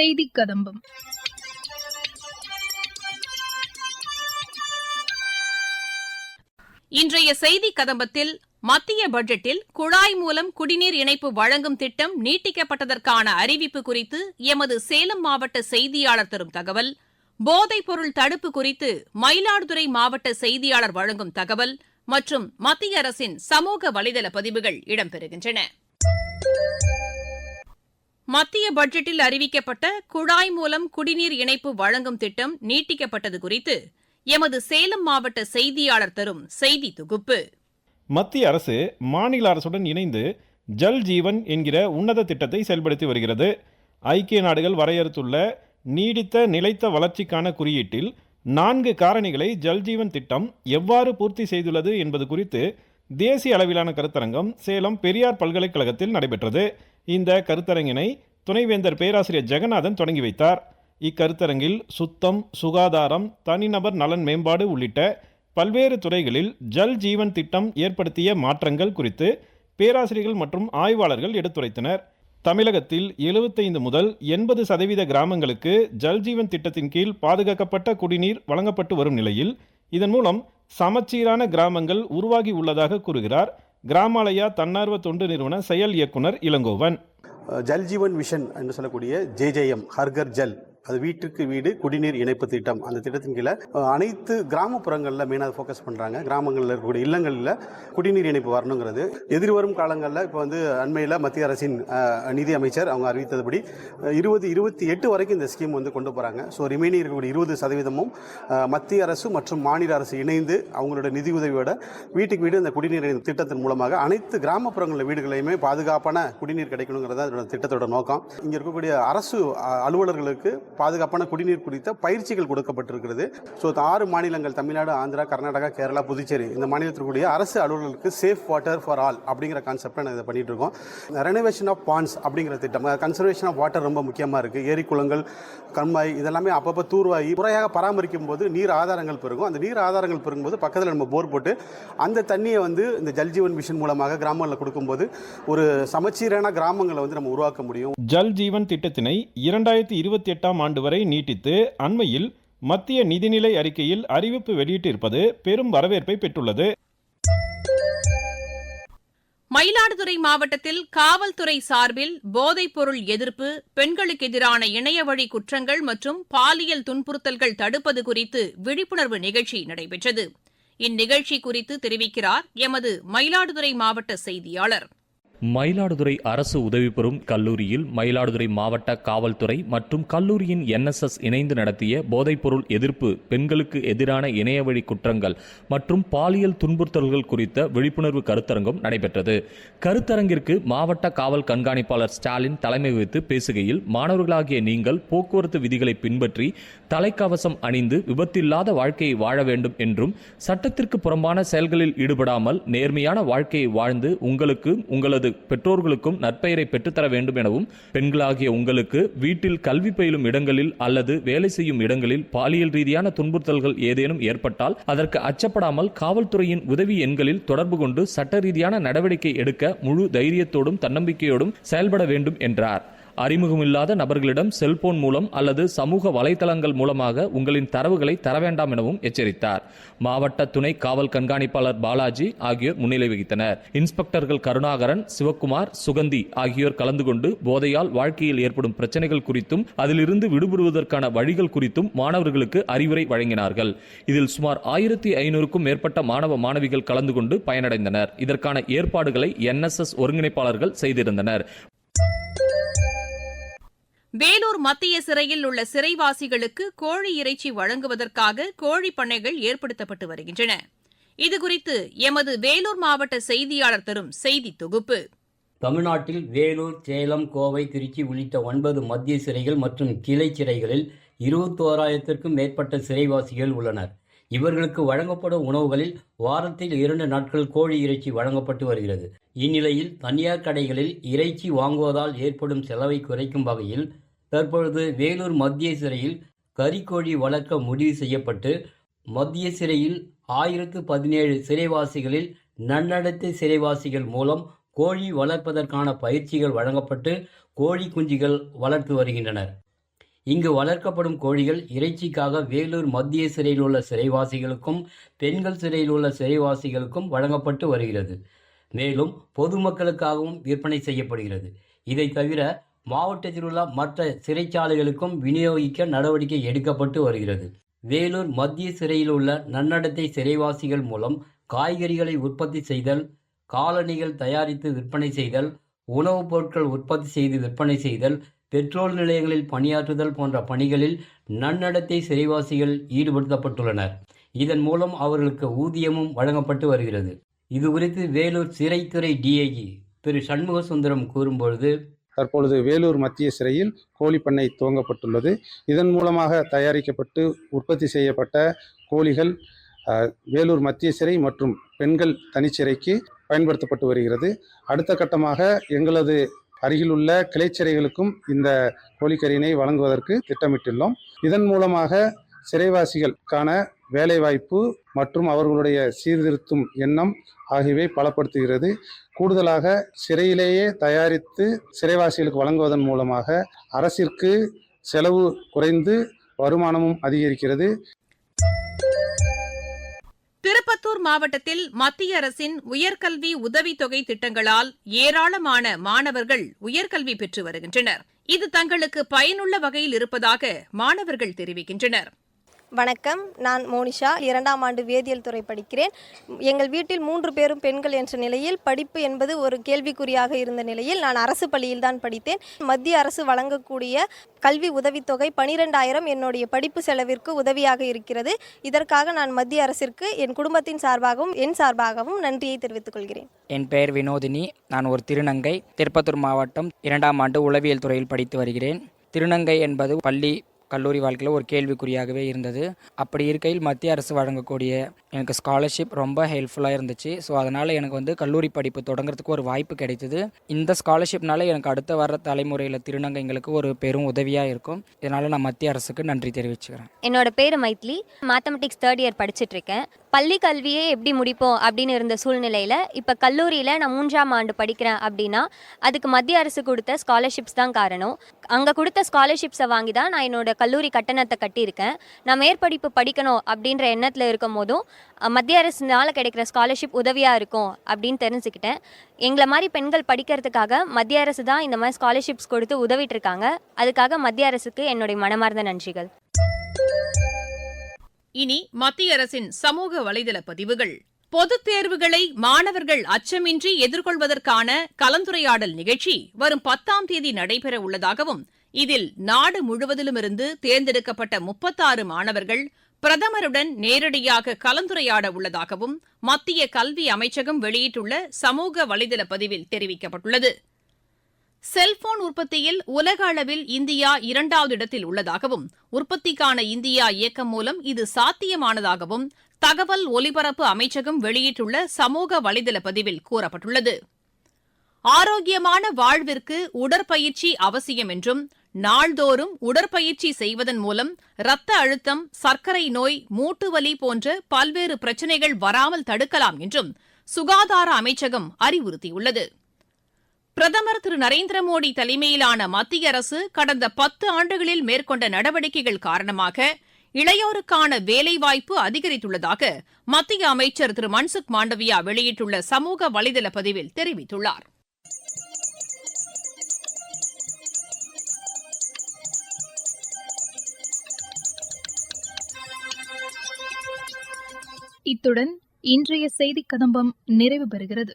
செய்தி கதம்பம். இன்றைய செய்தி கதம்பத்தில் மத்திய பட்ஜெட்டில் குழாய் மூலம் குடிநீர் இணைப்பு வழங்கும் திட்டம் நீட்டிக்கப்பட்டதற்கான அறிவிப்பு குறித்து எமது சேலம் மாவட்ட செய்தியாளர் தரும் தகவல். போதைப் பொருள் தடுப்பு குறித்து மயிலாடுதுறை மாவட்ட செய்தியாளர் வழங்கும் தகவல் மற்றும் மத்திய அரசின் சமூக வலைதள பதிவுகள் இடம்பெறுகின்றன. மத்திய பட்ஜெட்டில் அறிவிக்கப்பட்ட குழாய் மூலம் குடிநீர் இணைப்பு வழங்கும் திட்டம் நீட்டிக்கப்பட்டது குறித்து எமது சேலம் மாவட்ட செய்தியாளர் தரும் செய்தி தொகுப்பு. மத்திய அரசு மாநில அரசுடன் இணைந்து ஜல் ஜீவன் என்கிற உன்னத திட்டத்தை செயல்படுத்தி வருகிறது. ஐக்கிய நாடுகள் வரையறுத்துள்ள நீடித்த நிலைத்த வளர்ச்சிக்கான குறியீட்டில் நான்கு காரணிகளை ஜல் ஜீவன் திட்டம் எவ்வாறு பூர்த்தி செய்துள்ளது என்பது குறித்து தேசிய அளவிலான கருத்தரங்கம் சேலம் பெரியார் பல்கலைக்கழகத்தில் நடைபெற்றது. இந்த கருத்தரங்கினை துணைவேந்தர் பேராசிரியர் ஜெகநாதன் தொடங்கி வைத்தார். இக்கருத்தரங்கில் சுத்தம் சுகாதாரம் தனிநபர் நலன் மேம்பாடு உள்ளிட்ட பல்வேறு துறைகளில் ஜல் ஜீவன் திட்டம் ஏற்படுத்திய மாற்றங்கள் குறித்து பேராசிரியர்கள் மற்றும் ஆய்வாளர்கள் எடுத்துரைத்தனர். தமிழகத்தில் எழுபத்தைந்து முதல் எண்பது சதவீத கிராமங்களுக்கு ஜல்ஜீவன் திட்டத்தின் கீழ் பாதுகாக்கப்பட்ட குடிநீர் வழங்கப்பட்டு வரும் நிலையில் இதன் மூலம் சமச்சீரான கிராமங்கள் உருவாகி உள்ளதாக கூறுகிறார் கிராமாலயா தன்னார்வ தொண்டு நிறுவன செயல் இயக்குனர் இளங்கோவன். ஜல்ஜீவன் மிஷன் என்று சொல்லக்கூடிய ஜேஜேஎம் ஹர்கர் ஜல். அது வீட்டுக்கு வீடு குடிநீர் இணைப்பு திட்டம். அந்த திட்டத்தின் கீழே அனைத்து கிராமப்புறங்களில் மெயினாக ஃபோக்கஸ் பண்ணுறாங்க கிராமங்களில் இருக்கக்கூடிய இல்லங்களில் குடிநீர் இணைப்பு வரணுங்கிறது. எதிர்வரும் காலங்களில் இப்போ வந்து அண்மையில் மத்திய அரசின் நிதி அமைச்சர் அவங்க அறிவித்தபடி இருபது இருபத்தி எட்டு வரைக்கும் இந்த ஸ்கீம் வந்து கொண்டு போகிறாங்க ஸோ ரிமைனிங் இருக்கக்கூடிய இருபது சதவீதமும் மத்திய அரசு மற்றும் மாநில அரசு இணைந்து அவங்களோட நிதி உதவியோட வீட்டுக்கு வீடு இந்த குடிநீர் இணைப்பு திட்டத்தின் மூலமாக அனைத்து கிராமப்புறங்களில் வீடுகளையுமே பாதுகாப்பான குடிநீர் கிடைக்கணுங்கிறது தான் திட்டத்தோட நோக்கம். இங்கே இருக்கக்கூடிய அரசு அலுவலர்களுக்கு பாதுகாப்பான குடிநீர் குறித்த பயிற்சிகள் கொடுக்கப்பட்டிருக்கிறது. ஸோ ஆறு மாநிலங்கள் தமிழ்நாடு ஆந்திரா கர்நாடகா கேரளா புதுச்சேரி இந்த மாநிலத்திற்குரிய அரசு அலுவலர்களுக்கு சேஃப் வாட்டர் ஃபார் ஆல் அப்படிங்கிற கான்செப்டை நான் இதை பண்ணிட்டு இருக்கோம் ரெனோவேஷன் ஆஃப் பாண்ட்ஸ் அப்படிங்கிற திட்டம் கன்சர்வேஷன் ஆஃப் வாட்டர் ரொம்ப முக்கியமாக இருக்குது ஏரி குளங்கள் கண்மாய் இதெல்லாமே அப்பப்போ தூர்வாகி முறையாக பராமரிக்கும் போது நீர் ஆதாரங்கள் பெருகும். அந்த நீர் ஆதாரங்கள் பெருகும்போது பக்கத்தில் நம்ம போர் போட்டு அந்த தண்ணியை வந்து இந்த ஜல்ஜீவன் மிஷன் மூலமாக கிராமங்களில் கொடுக்கும்போது ஒரு சமச்சீரான கிராமங்களை வந்து நம்ம உருவாக்க முடியும். ஜல் ஜீவன் திட்டத்தினை இரண்டாயிரத்தி இருபத்தி எட்டாம் ஆண்டு வரை நீட்டித்து அண்மையில் மத்திய நிதிநிலை அறிக்கையில் அறிவிப்பு வெளியிட்டிருப்பது பெரும் வரவேற்பை பெற்றுள்ளது. மயிலாடுதுறை மாவட்டத்தில் காவல்துறை சார்பில் போதைப் பொருள் எதிர்ப்பு பெண்களுக்கு எதிரான இணையவழி குற்றங்கள் மற்றும் பாலியல் துன்புறுத்தல்கள் தடுப்பது குறித்து விழிப்புணர்வு நிகழ்ச்சி நடைபெற்றது. இந்நிகழ்ச்சி குறித்து தெரிவிக்கிறார் எமது மயிலாடுதுறை மாவட்ட செய்தியாளர். மயிலாடுதுறை அரசு உதவி பெறும் கல்லூரியில் மயிலாடுதுறை மாவட்ட காவல்துறை மற்றும் கல்லூரியின் என்எஸ்எஸ் இணைந்து நடத்திய போதைப்பொருள் எதிர்ப்பு பெண்களுக்கு எதிரான இணையவழி குற்றங்கள் மற்றும் பாலியல் துன்புறுத்தல்கள் குறித்த விழிப்புணர்வு கருத்தரங்கம் நடைபெற்றது. கருத்தரங்கிற்கு மாவட்ட காவல் கண்காணிப்பாளர் ஸ்டாலின் தலைமை வகித்து பேசுகையில் மாணவர்களாகிய நீங்கள் போக்குவரத்து விதிகளை பின்பற்றி தலைக்கவசம் அணிந்து விபத்தில்லாத வாழ்க்கையை வாழ வேண்டும் என்றும் சட்டத்திற்கு புறம்பான செயல்களில் ஈடுபடாமல் நேர்மையான வாழ்க்கையை வாழ்ந்து உங்களுக்கு உங்களது பெற்றோர்களுக்கும் நற்பெயரை பெற்றுத்தர வேண்டும் எனவும் பெண்களாகிய உங்களுக்கு வீட்டில் கல்வி பயிலும் இடங்களில் அல்லது வேலை செய்யும் இடங்களில் பாலியல் ரீதியான துன்புறுத்தல்கள் ஏதேனும் ஏற்பட்டால் அதற்கு அச்சப்படாமல் காவல்துறையின் உதவி எண்களில் தொடர்பு கொண்டு சட்ட ரீதியான நடவடிக்கை எடுக்க முழு தைரியத்தோடும் தன்னம்பிக்கையோடும் செயல்பட வேண்டும் என்றார். அறிமுகமில்லாத நபர்களிடம் செல்போன் மூலம் அல்லது சமூக வலைதளங்கள் மூலமாக உங்களின் தரவுகளை தர வேண்டாம் எனவும் எச்சரித்தார். மாவட்ட துணை காவல் கண்காணிப்பாளர் பாலாஜி ஆகியோர் முன்னிலை வகித்தனர். இன்ஸ்பெக்டர்கள் கருணாகரன் சிவக்குமார் சுகந்தி ஆகியோர் கலந்து கொண்டு போதையால் வாழ்க்கையில் ஏற்படும் பிரச்சனைகள் குறித்தும் அதிலிருந்து விடுபடுவதற்கான வழிகள் குறித்தும் மாணவர்களுக்கு அறிவுரை வழங்கினார்கள். இதில் சுமார் ஆயிரத்தி ஐநூறுக்கும் மேற்பட்ட மாணவ மாணவிகள் கலந்து கொண்டு பயனடைந்தனர். இதற்கான ஏற்பாடுகளை என்எஸ்எஸ் ஒருங்கிணைப்பாளர்கள் செய்திருந்தனர். வேலூர் மத்திய சிறையில் உள்ள சிறைவாசிகளுக்கு கோழி இறைச்சி வழங்குவதற்காக கோழி பண்ணைகள் ஏற்படுத்தப்பட்டு வருகின்றன. இதுகுறித்து எமது வேலூர் மாவட்ட செய்தியாளர் தரும் செய்தி தொகுப்பு. தமிழ்நாட்டில் வேலூர் சேலம் கோவை திருச்சி உள்ளிட்ட ஒன்பது மத்திய சிறைகள் மற்றும் கிளை சிறைகளில் இருபத்தோராயிரத்திற்கும் மேற்பட்ட சிறைவாசிகள் உள்ளனர். இவர்களுக்கு வழங்கப்படும் உணவுகளில் வாரத்தில் இரண்டு நாட்கள் கோழி இறைச்சி வழங்கப்பட்டு வருகிறது. இந்நிலையில் தனியார் கடைகளில் இறைச்சி வாங்குவதால் ஏற்படும் செலவை குறைக்கும் வகையில் தற்பொழுது வேலூர் மத்திய சிறையில் கறிக்கோழி வளர்க்க முடிவு செய்யப்பட்டு மத்திய சிறையில் ஆயிரத்து பதினேழு சிறைவாசிகளில் நன்னடத்தை சிறைவாசிகள் மூலம் கோழி வளர்ப்பதற்கான பயிற்சிகள் வழங்கப்பட்டு கோழி குஞ்சுகள் வளர்த்து வருகின்றனர். இங்கு வளர்க்கப்படும் கோழிகள் இறைச்சிக்காக வேலூர் மத்திய சிறையில் உள்ள சிறைவாசிகளுக்கும் பெண்கள் சிறையில் உள்ள சிறைவாசிகளுக்கும் வழங்கப்பட்டு வருகிறது. மேலும் பொதுமக்களுக்காகவும் விற்பனை செய்யப்படுகிறது. இதை தவிர மாவட்டத்தில் உள்ள மற்ற சிறைச்சாலைகளுக்கும் விநியோகிக்க நடவடிக்கை எடுக்கப்பட்டு வருகிறது. வேலூர் மத்திய சிறையில் உள்ள நன்னடத்தை சிறைவாசிகள் மூலம் காய்கறிகளை உற்பத்தி செய்தல் காலணிகள் தயாரித்து விற்பனை செய்தல் உணவுப் பொருட்கள் உற்பத்தி செய்து விற்பனை செய்தல் பெட்ரோல் நிலையங்களில் பணியாற்றுதல் போன்ற பணிகளில் நன்னடத்தை சிறைவாசிகள் ஈடுபடுத்தப்பட்டுள்ளனர். இதன் மூலம் அவர்களுக்கு ஊதியமும் வழங்கப்பட்டு வருகிறது. இது குறித்து வேலூர் சிறைத்துறை டிஐஜி திரு சண்முக சுந்தரம் கூறும்பொழுது தற்பொழுது வேலூர் மத்திய சிறையில் கோழிப்பண்ணை துவங்கப்பட்டுள்ளது. இதன் மூலமாக தயாரிக்கப்பட்டு உற்பத்தி செய்யப்பட்ட கோழிகள் வேலூர் மத்திய சிறை மற்றும் பெண்கள் தனிச்சிறைக்கு பயன்படுத்தப்பட்டு வருகிறது. அடுத்த கட்டமாக எங்களது அருகிலுள்ள கிளைச்சிறைகளுக்கும் இந்த கோழிக்கறியினை வழங்குவதற்கு திட்டமிட்டுள்ளோம். இதன் மூலமாக சிறைவாசிகளுக்கான வேலைவாய்ப்பு மற்றும் அவர்களுடைய சீர்திருத்தும் எண்ணம் ஆகியவை பலப்படுத்துகிறது. கூடுதலாக சிறையிலேயே தயாரித்து சிறைவாசிகளுக்கு வழங்குவதன் மூலமாக அரசிற்கு செலவு குறைந்து வருமானமும் அதிகரிக்கிறது. திருப்பத்தூர் மாவட்டத்தில் மத்திய அரசின் உயர்கல்வி உதவித்தொகை திட்டங்களால் ஏராளமான மாணவர்கள் உயர்கல்வி பெற்று வருகின்றனர். இது தங்களுக்கு பயனுள்ள வகையில் இருப்பதாக மாணவர்கள் தெரிவிக்கின்றனர். வணக்கம். நான் மோனிஷா. இரண்டாம் ஆண்டு வேதியியல் துறை படிக்கிறேன். எங்கள் வீட்டில் மூன்று பேரும் பெண்கள் என்ற நிலையில் படிப்பு என்பது ஒரு கேள்விக்குறியாக இருந்த நிலையில் நான் அரசு பள்ளியில் தான் படித்தேன். மத்திய அரசு வழங்கக்கூடிய கல்வி உதவித்தொகை பனிரெண்டாயிரம் என்னுடைய படிப்பு செலவிற்கு உதவியாக இருக்கிறது. இதற்காக நான் மத்திய அரசிற்கு என் குடும்பத்தின் சார்பாகவும் என் சார்பாகவும் நன்றியை தெரிவித்துக் கொள்கிறேன். என் பெயர் வினோதினி. நான் ஒரு திருநங்கை. திருப்பத்தூர் மாவட்டம் இரண்டாம் ஆண்டு உளவியல் துறையில் படித்து வருகிறேன். திருநங்கை என்பது பள்ளி கல்லூரி வாழ்க்கையில் ஒரு கேள்விக்குறியாகவே இருந்தது. அப்படி இருக்கையில் மத்திய அரசு வழங்கக்கூடிய எனக்கு ஸ்காலர்ஷிப் ரொம்ப ஹெல்ப்ஃபுல்லாக இருந்துச்சு. ஸோ அதனால் எனக்கு வந்து கல்லூரி படிப்பு தொடங்குறதுக்கு ஒரு வாய்ப்பு கிடைத்தது. இந்த ஸ்காலர்ஷிப்னால எனக்கு அடுத்த வர தலைமுறையில் திருநங்கைங்களுக்கு ஒரு பெரும் உதவியாக இருக்கும். இதனால் நான் மத்திய அரசுக்கு நன்றி தெரிவிச்சுக்கிறேன். என்னோட பேர் மைத்லி. மேத்தமெட்டிக்ஸ் தேர்ட் இயர் படிச்சுட்டு இருக்கேன். பள்ளி கல்வியே எப்படி முடிப்போம் அப்படின்னு இருந்த சூழ்நிலையில் இப்போ கல்லூரியில் நான் மூன்றாம் ஆண்டு படிக்கிறேன் அப்படின்னா அதுக்கு மத்திய அரசு கொடுத்த ஸ்காலர்ஷிப்ஸ் தான் காரணம். அங்கே கொடுத்த ஸ்காலர்ஷிப்ஸை வாங்கி தான் நான் என்னோட கல்லூரி கட்டணத்தை கட்டியிருக்கேன். நான் மேற்படிப்பு படிக்கணும் அப்படின்ற எண்ணத்தில் இருக்கும் போதும் மத்திய அரசுனால கிடைக்கிற ஸ்காலர்ஷிப் உதவியாக இருக்கும் அப்படின்னு தெரிஞ்சுக்கிட்டேன். எங்களை மாதிரி பெண்கள் படிக்கிறதுக்காக மத்திய அரசு தான் இந்த மாதிரி ஸ்காலர்ஷிப்ஸ் கொடுத்து உதவிட்டு இருக்காங்க. அதுக்காக மத்திய அரசுக்கு என்னுடைய மனமார்ந்த நன்றிகள். இனி மத்திய அரசின் சமூக வலைதள பதிவுகள். பொதுத் தேர்வுகளை மாணவர்கள் அச்சமின்றி எதிர்கொள்வதற்கான கலந்துரையாடல் நிகழ்ச்சி வரும் பத்தாம் தேதி நடைபெற உள்ளதாகவும் இதில் நாடு முழுவதிலுமிருந்து தேர்ந்தெடுக்கப்பட்ட முப்பத்தாறு மாணவர்கள் பிரதமருடன் நேரடியாக கலந்துரையாட உள்ளதாகவும் மத்திய கல்வி அமைச்சகம் வெளியிட்டுள்ள சமூக வலைதள பதிவில் தெரிவிக்கப்பட்டுள்ளது. செல்போன் உற்பத்தியில் உலக அளவில் இந்தியா இரண்டாவது இடத்தில் உள்ளதாகவும் உற்பத்திக்கான இந்தியா இயக்கம் மூலம் இது சாத்தியமானதாகவும் தகவல் ஒலிபரப்பு அமைச்சகம் வெளியிட்டுள்ள சமூக வலைதள பதிவில் கூறப்பட்டுள்ளது. ஆரோக்கியமான வாழ்விற்கு உடற்பயிற்சி அவசியம் என்றும் நாள்தோறும் உடற்பயிற்சி செய்வதன் மூலம் இரத்த அழுத்தம் சர்க்கரை நோய் மூட்டுவலி போன்ற பல்வேறு பிரச்சினைகள் வராமல் தடுக்கலாம் என்றும் சுகாதார அமைச்சகம் அறிவுறுத்தியுள்ளது. பிரதமர் திரு நரேந்திர மோடி தலைமையிலான மத்திய அரசு கடந்த பத்து ஆண்டுகளில் மேற்கொண்ட நடவடிக்கைகள் காரணமாக இளையோருக்கான வேலைவாய்ப்பு அதிகரித்துள்ளதாக மத்திய அமைச்சர் திரு மன்சுக் மாண்டவியா வெளியிட்டுள்ள சமூக வலைதள பதிவில் தெரிவித்துள்ளார். இத்துடன் இன்றைய செய்திக் கதம்பம் நிறைவு பெறுகிறது.